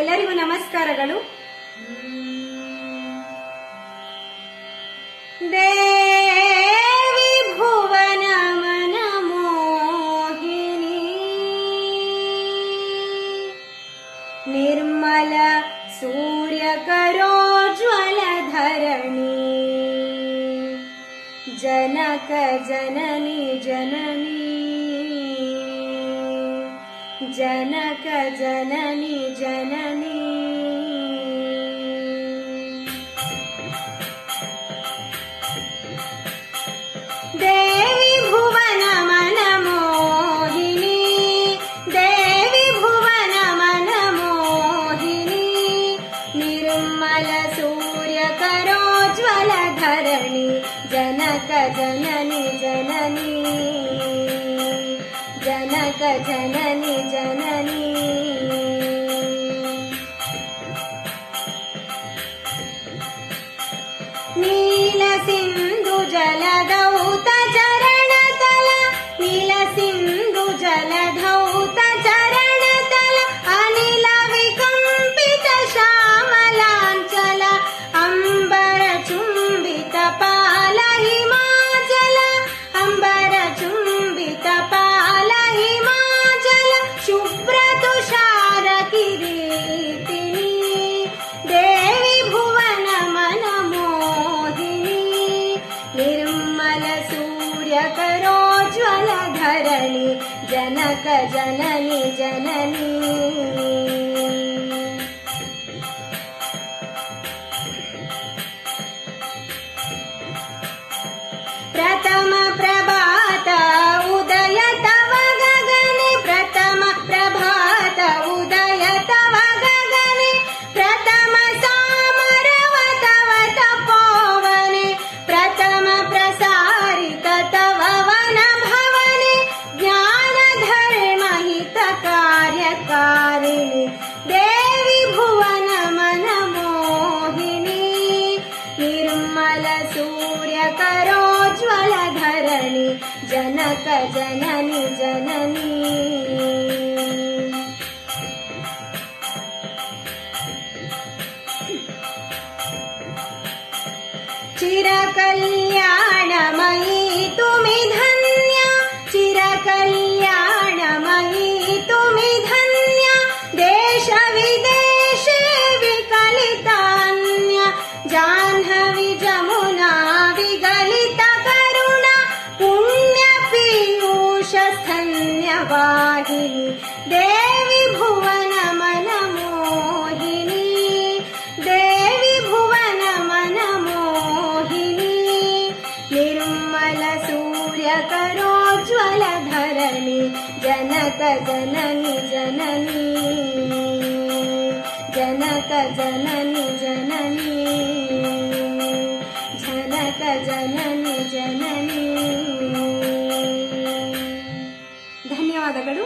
ಎಲ್ಲರಿಗೂ ನಮಸ್ಕಾರಗಳು ದೇವಿ ಭುವನ ಮನ ಮೋಹಿನಿ ನಿರ್ಮಲ ಸೂರ್ಯ ಕರೋಜ್ವಲ ಧರಣಿ ಜನಕ ಜನನಿ ಜನನಿ जनक जननी। देवी भुवनमनमोहिनी देवी भुवनमनमोहिनी निरुमल सूर्यकरोज्वलधरणि जनक जननी जननी। जननी जननी। नील जलदा रोजन जनक जननि जननी। प्रथम जनक जननी जननी. चिरकल्याणमयी धन्यवाहिनी देवि भुवन मनमोहिनी देवि भुवनमनमोहिनी निर्मल जनक जननि जननी। जनक जननि जननी। जनक जननि जननी। ಧನ್ಯವಾದಗಳು